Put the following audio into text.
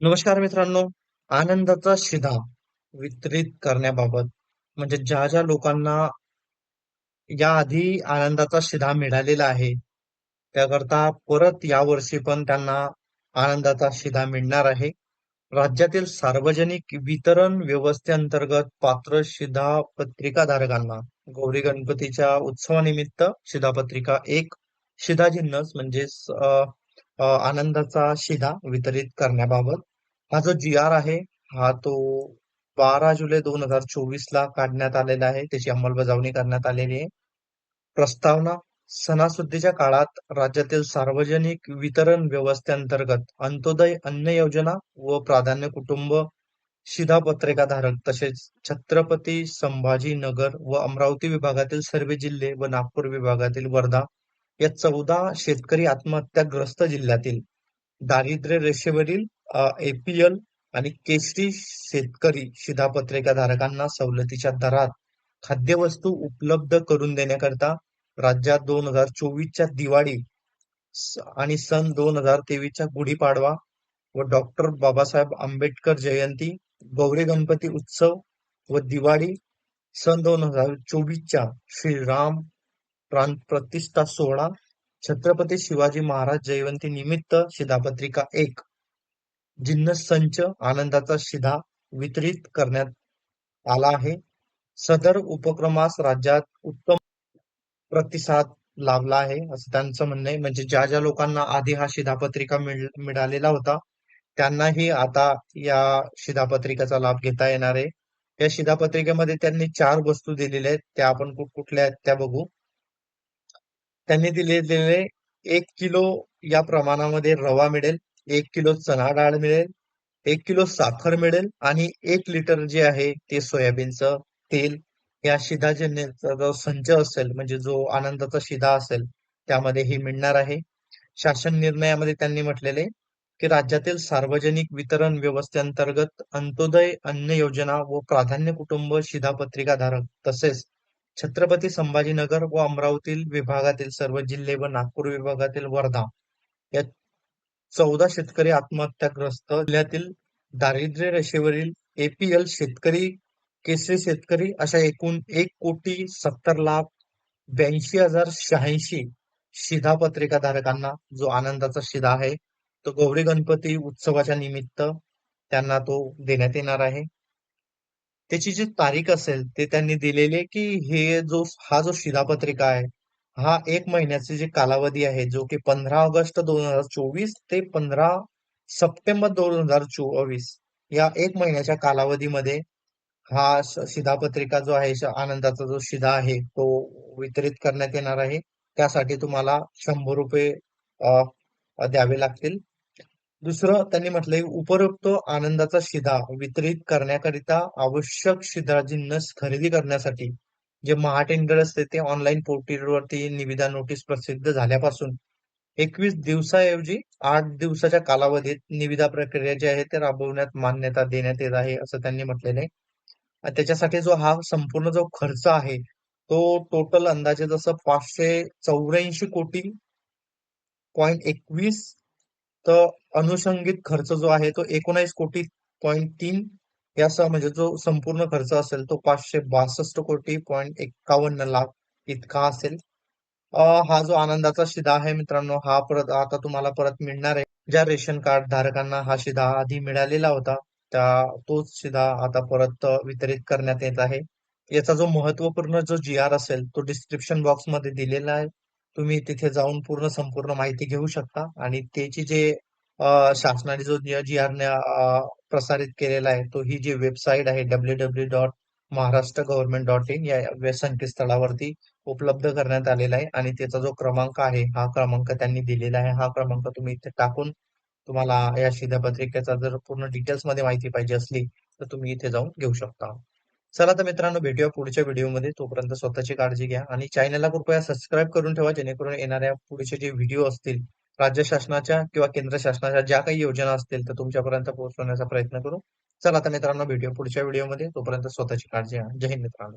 नमस्कार मित्रांनो. आनंदाचा शिधा वितरित करण्याबाबत म्हणजे ज्या ज्या लोकांना याआधी आनंदाचा शिधा मिळालेला आहे त्याकरता परत यावर्षी पण त्यांना आनंदाचा शिधा मिळणार आहे. राज्यातील सार्वजनिक वितरण व्यवस्थेअंतर्गत पात्र शिधा पत्रिकाधारकांना गौरी गणपतीच्या उत्सवानिमित्त शिधापत्रिका एक शिधा जिन्नस म्हणजेच अ, आनंदाचा शिधा वितरित करण्याबाबत. हा जो जी आर आहे हा तो बारा जुलै दोन हजार चोवीस ला काढण्यात आलेला आहे त्याची अंमलबजावणी करण्यात आलेली आहे. प्रस्तावना सणासुदीच्या काळात राज्यातील सार्वजनिक वितरण व्यवस्थेअंतर्गत अंत्योदय अन्न योजना व प्राधान्य कुटुंब शिधापत्रिकाधारक तसेच छत्रपती संभाजीनगर व अमरावती विभागातील सर्व जिल्हे व नागपूर विभागातील वर्धा या चौदा शेतकरी आत्महत्याग्रस्त जिल्ह्यातील दारिद्र्य रेषेवरील एपीएल आणि केसरी शेतकरी शिधापत्रिकाधारकांना सवलतीच्या दरात खाद्यवस्तू उपलब्ध करून देण्याकरता राज्यात दोन हजार चोवीसच्या दिवाळी आणि सन दोन हजार तेवीसच्या गुढीपाडवा व डॉक्टर बाबासाहेब आंबेडकर जयंती गौरी गणपती उत्सव व दिवाळी सन दोन हजार चोवीसच्या श्रीराम प्रतिष्ठा सोहळा छत्रपती शिवाजी महाराज जयंती निमित्त शिधापत्रिका एक. जिन्नस संच आनंदाचा शिधा वितरित करण्यात आला आहे. सदर उपक्रमास राज्यात उत्तम प्रतिसाद लाभला आहे असं त्यांचं म्हणणं आहे. म्हणजे ज्या ज्या लोकांना आधी हा शिधापत्रिका मिळालेला होता त्यांनाही आता या शिधापत्रिकेचा लाभ घेता येणार आहे. या शिधापत्रिकेमध्ये त्यांनी चार वस्तू दिलेल्या आहेत. त्या आपण कुठ कुठल्या आहेत त्या बघू. त्यांनी दिलेले एक किलो या प्रमाणामध्ये रवा मिळेल एक किलो चणा डाळ मिळेल एक किलो साखर मिळेल आणि एक लिटर जे आहे ते सोयाबीनचं तेल या शिधाजन्याचा जो संच असेल म्हणजे जो आनंदाचा शिधा असेल त्यामध्ये हे मिळणार आहे. शासन निर्णयामध्ये त्यांनी म्हटलेले की राज्यातील सार्वजनिक वितरण व्यवस्थेअंतर्गत अंत्योदय अन्न योजना व प्राधान्य कुटुंब शिधापत्रिकाधारक तसेच छत्रपती संभाजीनगर व अमरावती विभागातील सर्व जिल्हे व नागपूर विभागातील वर्धा या चौदा शेतकरी आत्महत्याग्रस्त जिल्ह्यातील दारिद्र्य रेषेवरील एपीएल शेतकरी केसरी शेतकरी अशा एकूण एक कोटी सत्तर लाख ब्याऐंशी हजार शहाऐंशी शिधापत्रिका धारकांना जो आनंदाचा शिधा आहे तो गौरी गणपती उत्सवाच्या निमित्त त्यांना तो देण्यात येणार आहे. त्याची जी तारीख असेल ते त्यांनी दिलेली आहे की हे जो हा जो शिधापत्रिका आहे हा एक महिन्याचे जे कालावधी आहे जो की पंधरा ऑगस्ट दोन हजार चोवीस ते पंधरा सप्टेंबर दोन हजार चोवीस या एक महिन्याच्या कालावधीमध्ये हा शिधापत्रिका जो आहे आनंदाचा जो शिधा आहे तो वितरित करण्यात येणार आहे. त्यासाठी तुम्हाला शंभर रुपये द्यावे लागतील. दुसरं त्यांनी म्हटलंय उपरोक्त आनंदाचा शिधा वितरित करण्याकरिता आवश्यक शिधा जिन्नस खरेदी करण्यासाठी. जे महाटेंडर असते ते ऑनलाईन पोर्टलवरती निविदा नोटीस प्रसिद्ध झाल्यापासून. एकवीस दिवसाऐवजी आठ दिवसाच्या कालावधीत निविदा प्रक्रिया जी आहे ते राबवण्यात मान्यता देण्यात येत आहे असं त्यांनी म्हटलेलं आहे. त्याच्यासाठी जो हा संपूर्ण जो खर्च आहे तो टोटल अंदाजे जसं पाचशे चौऱ्याऐंशी कोटी पॉईंट एकवीस तर अनुषंगिक खर्च जो आहे तो एकोणावीस कोटी पॉईंट तीन यासह म्हणजे जो संपूर्ण खर्च असेल तो पाचशे बासष्ट कोटी पॉईंट एक्कावन्न लाख इतका असेल. हा जो आनंदाचा शिधा आहे मित्रांनो हा परत आता तुम्हाला परत मिळणार आहे. ज्या रेशन कार्ड धारकांना हा शिधा आधी मिळालेला होता त्या तोच शिधा आता परत वितरित करण्यात येत आहे. याचा जो महत्त्वपूर्ण जो जी आर असेल तो डिस्क्रिप्शन बॉक्समध्ये दिलेला आहे. तुम्ही तिथे जाऊन पूर्ण संपूर्ण माहिती घेऊ शकता. आणि त्याची जे शासनाने जो जी आर प्रसारित केलेला आहे तो ही जी वेबसाईट आहे W W dot Maharashtra government dot in या संकेतस्थळावरती उपलब्ध करण्यात आलेला आहे. आणि त्याचा जो क्रमांक आहे हा क्रमांक त्यांनी दिलेला आहे. हा क्रमांक तुम्ही इथे टाकून तुम्हाला या शिधापत्रिकेचा जर पूर्ण डिटेल्समध्ये माहिती पाहिजे असली तर तुम्ही इथे जाऊन घेऊ शकता. चला तर मित्रांनो भेटूया पुढच्या व्हिडिओमध्ये. तोपर्यंत स्वतःची काळजी घ्या आणि चॅनलला कृपया सबस्क्राईब करून ठेवा जेणेकरून येणाऱ्या पुढचे जे व्हिडिओ असतील राज्य शासनाच्या किंवा केंद्र शासनाच्या ज्या काही योजना असतील तर तुमच्यापर्यंत पोहोचवण्याचा प्रयत्न करू. चला तर मित्रांनो भेटूया पुढच्या व्हिडिओमध्ये. तोपर्यंत स्वतःची काळजी घ्या. जय हिंद मित्रांनो.